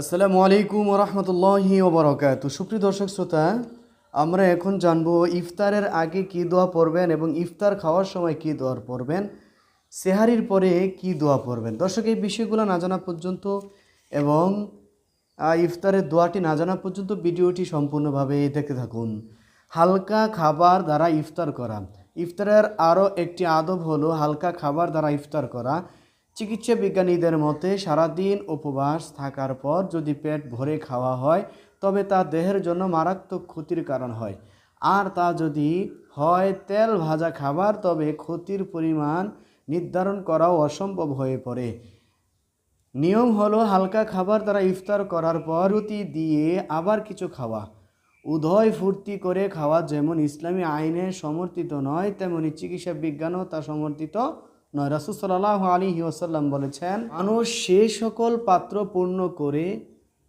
আসসালামু আলাইকুম রহমতুল্লাহি ওবরাকাত। সুপ্রিয় দর্শক শ্রোতা, আমরা এখন জানব ইফতারের আগে কি দোয়া পড়বেন এবং ইফতার খাওয়ার সময় কি দোয়া পড়বেন, সেহারির পরে কি দোয়া পড়বেন। দর্শক, এই বিষয়গুলো না জানা পর্যন্ত এবং ইফতারের দোয়াটি না জানা পর্যন্ত ভিডিওটি সম্পূর্ণভাবে দেখতে থাকুন। হালকা খাবার দ্বারা ইফতার করা। ইফতারের আরও একটি আদব হলো হালকা খাবার দ্বারা ইফতার করা। চিকিৎসা বিজ্ঞানীদের মতে সারাদিন উপবাস থাকার পর যদি পেট ভরে খাওয়া হয়, তবে তা দেহের জন্য মারাত্মক ক্ষতির কারণ হয়। আর তা যদি হয় তেল ভাজা খাবার, তবে ক্ষতির পরিমাণ নির্ধারণ করাও অসম্ভব হয়ে পড়ে। নিয়ম হলো হালকা খাবার দ্বারা ইফতার করার পর রুটি দিয়ে আবার কিছু খাওয়া। উদয় ফুর্তি করে খাওয়া যেমন ইসলামী আইনে সমর্থিত নয়, তেমনি চিকিৎসা বিজ্ঞানও তা সমর্থিত নয়, রাসুল সাল্লাহ আলী ওসাল্লাম বলেছেন, মানুষ সে সকল পাত্র পূর্ণ করে,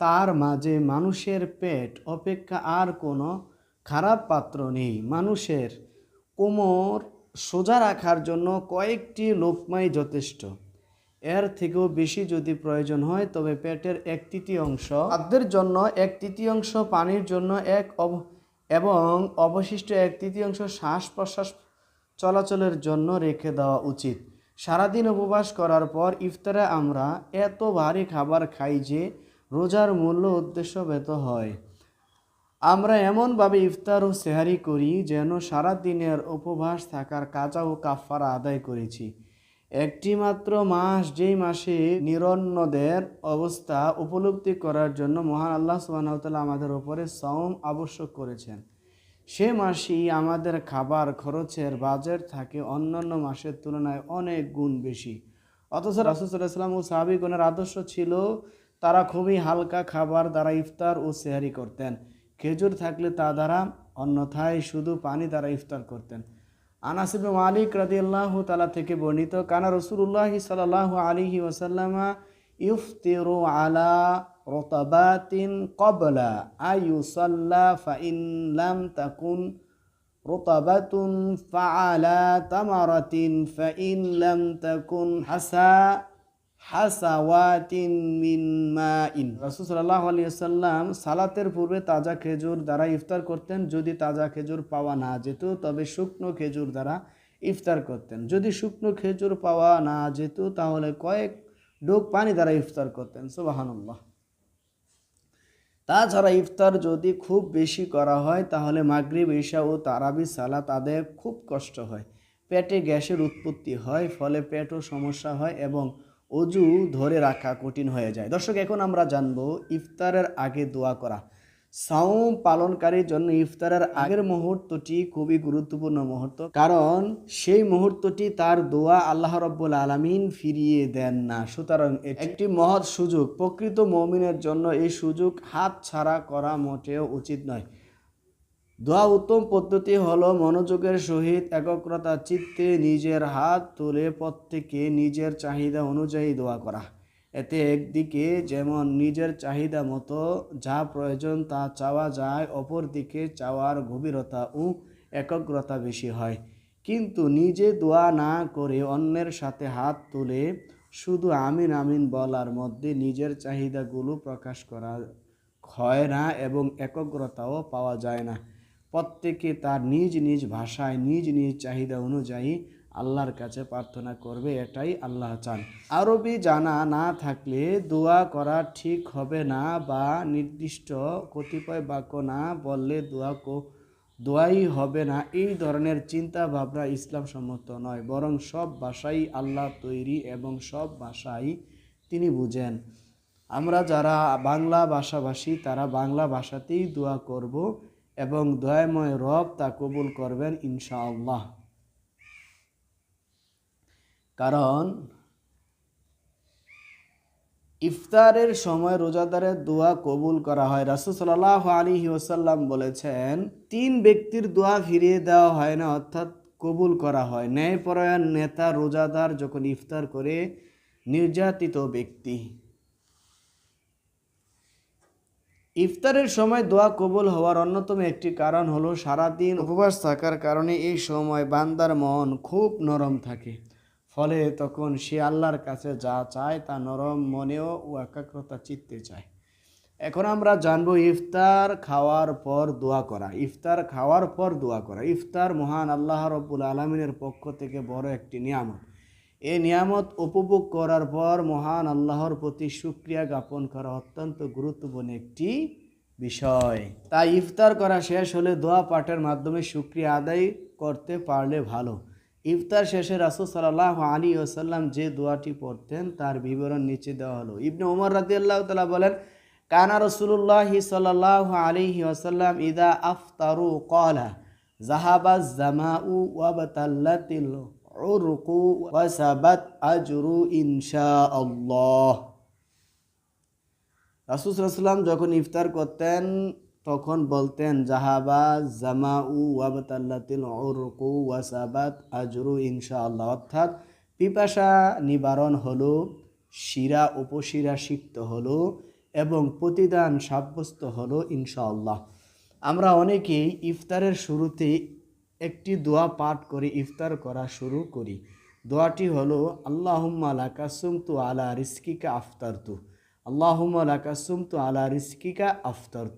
তার মাঝে মানুষের পেট অপেক্ষা আর কোনো খারাপ পাত্র নেই। মানুষের কোমর সোজা রাখার জন্য কয়েকটি লোকমাই যথেষ্ট। এর থেকেও বেশি যদি প্রয়োজন হয়, তবে পেটের এক তৃতীয়াংশ, খাদ্যের জন্য এক তৃতীয়াংশ, পানির জন্য এক এবং অবশিষ্ট এক তৃতীয়াংশ শ্বাস প্রশ্বাস চলাচলের জন্য রেখে দেওয়া উচিত। সারাদিন উপবাস করার পর ইফতারে আমরা এত ভারী খাবার খাই যে রোজার মূল্য উদ্দেশ্য ব্যত হয়। আমরা এমনভাবে ইফতার ও সেহারি করি যেন সারা দিনের উপবাস থাকার কাজা ও কাফারা আদায় করেছি। একটি মাত্র মাস যেই মাসে নিরন্নদের অবস্থা উপলব্ধি করার জন্য মহান আল্লাহ সুবাহতাল্লাহ আমাদের ওপরে সওম আবশ্যক করেছেন। সে মাসেই আমাদের খাবার খরচের বাজেট থাকে অন্যান্য মাসের তুলনায় অনেক গুণ বেশি। অথচ রাসুসাল্লাহাম ও সাহাবিগণের আদর্শ ছিল, তারা খুবই হালকা খাবার দ্বারা ইফতার ও সেহারি করতেন। খেজুর থাকলে তা দ্বারা, অন্যথায় শুধু পানি দ্বারা ইফতার করতেন। আনাসিব মালিক রাদিয়াল্লাহু তালা থেকে বর্ণিত, কানা রসুল্লাহ সাল্লাহ আলিহি ওসাল্লামা ইফতিরু আলা রতাবাতিন কবলা আয়ুসাল্লা ফাইন লাম তাকুন রতাবাতুন ফাআলা তামারাতিন ফাইন লাম তাকুন হাসা হাসাওয়াতিন মিন মাইন। রাসূল সাল্লাল্লাহু আলাইহি ওয়াসাল্লাম সালাতের পূর্বে তাজা খেজুর দ্বারা ইফতার করতেন, যদি তাজা খেজুর পাওয়া না যেত, তবে শুকনো খেজুর দ্বারা ইফতার করতেন। যদি শুকনো খেজুর পাওয়া না যেত, তাহলে কয়েক ডোক পানি দ্বারা ইফতার করতেন। সুবহানাল্লাহ। তাছাড়া ইফতার যদি খুব বেশি করা হয়, তাহলে মাগরিব, ঈশা ও তারাবি সালাত তাদের খুব কষ্ট হয়। পেটে গ্যাসের উৎপত্তি হয়, ফলে পেটও সমস্যা হয় এবং অজু ধরে রাখা কঠিন হয়ে যায়। দর্শক, এখন আমরা জানব ইফতারের আগে দোয়া করা। সাওম পালনকারীর জন্য ইফতারের আগের মুহূর্তটি খুবই গুরুত্বপূর্ণ মুহূর্ত। কারণ সেই মুহূর্তটি তার দোয়া আল্লাহ রব্বুল আলমিন ফিরিয়ে দেন না। সুতরাং একটি মহৎ সুযোগ। প্রকৃত মমিনের জন্য এই সুযোগ হাত ছাড়া করা মোটেও উচিত নয়। দোয়া উত্তম পদ্ধতি হলো মনোযোগের সহিত একগ্রতা, চিত্তে নিজের হাত তুলে প্রত্যেকে নিজের চাহিদা অনুযায়ী দোয়া করা। এতে একদিকে যেমন নিজের চাহিদা মতো যা প্রয়োজন তা চাওয়া যায়, অপরদিকে চাওয়ার গভীরতা ও একগ্রতা বেশি হয়। কিন্তু নিজে দোয়া না করে অন্যের সাথে হাত তুলে শুধু আমিন আমিন বলার মধ্যে নিজের চাহিদাগুলো প্রকাশ করা হয় না এবং একগ্রতাও পাওয়া যায় না। প্রত্যেকে তার নিজ নিজ ভাষায়, নিজ নিজ চাহিদা অনুযায়ী আল্লাহর কাছে প্রার্থনা করবে, এটাই আল্লাহ চান। আরবি জানা না থাকলে দোয়া করা ঠিক হবে না বা নির্দিষ্ট কতিপয় বাক্য না বললে দোয়া দোয়াই হবে না। এই ধরনের চিন্তা ভাবনা ইসলাম সম্মত নয়, বরং সব ভাষাই আল্লাহ তৈরি এবং সব ভাষাই তিনি বুঝেন। আমরা যারা বাংলা ভাষাভাষী, তারা বাংলা ভাষাতেই দোয়া করব এবং দয়াময় রব তা কবুল করবেন ইনশাআল্লাহ। কারণ, ইফতারের সময় রোজাদারের দোয়া কবুল করা হয়। রাসুল সাল্লাহ আলী ওসাল্লাম বলেছেন, তিন ব্যক্তির দোয়া ফিরিয়ে দেওয়া হয় না, অর্থাৎ কবুল করা হয়। ন্যায়পরায়ণ নেতা, রোজাদার যখন ইফতার করে, নির্যাতিত ব্যক্তি। ইফতারের সময় দোয়া কবুল হওয়ার অন্যতম একটি কারণ হলো সারাদিন উপবাস থাকার কারণে এই সময় বান্দার মন খুব নরম থাকে। ফলে তখন সে আল্লাহর কাছে যা চায় তা নরম মনেও ও একাগ্রতা চিত্তে চায়। এখন আমরা জানব ইফতার খাওয়ার পর দোয়া করা। ইফতার খাওয়ার পর দোয়া করা। ইফতার মহান আল্লাহ রব্বুল আলমিনের পক্ষ থেকে বড় একটি নিয়ামত। এই নিয়ামত উপভোগ করার পর মহান আল্লাহর প্রতি সুক্রিয়া জ্ঞাপন করা অত্যন্ত গুরুত্বপূর্ণ একটি বিষয়। তাই ইফতার করা শেষ হলে দোয়া পাঠের মাধ্যমে সুক্রিয়া আদায় করতে পারলে ভালো। ইফতার শেষে রাসুল সাল্লাহ আলী ওসাল্লাম যে দোয়াটি পড়তেন, তার বিবরণ নিচে দেওয়া হলো। ইবনে উমর রাদি আল্লাহ তালা বলেন, কানা রসুল্লাহ সাল্লাহ আলিহি ওসাল্লাম ইদা আফতারু কলা জাহাবা জামাউ ওয়াবাতাল্লাতিল উরকু ওয়াসাবাত যখন ইফতার করতেন তখন বলতেন জাহাবা জামাউ ওয়াবাতাল্লাতিল উরকু ওয়াসাবাত আজরু ইনশা আল্লাহ অর্থাৎ পিপাসা নিবারণ হলো, শিরা উপশিরা সিক্ত হলো এবং প্রতিদান সাব্যস্ত হলো ইনশাআল্লাহ। আমরা অনেকেই ইফতারের শুরুতে একটি দোয়া পাঠ করে ইফতার করা শুরু করি। দোয়াটি হলো, আল্লাহুম্মা লাকাসুম তু আলা রিস্কিকা আফতারতু। আল্লাহুম্মা লাকাসুম তু আলা রিস্কিকা আফতারতু।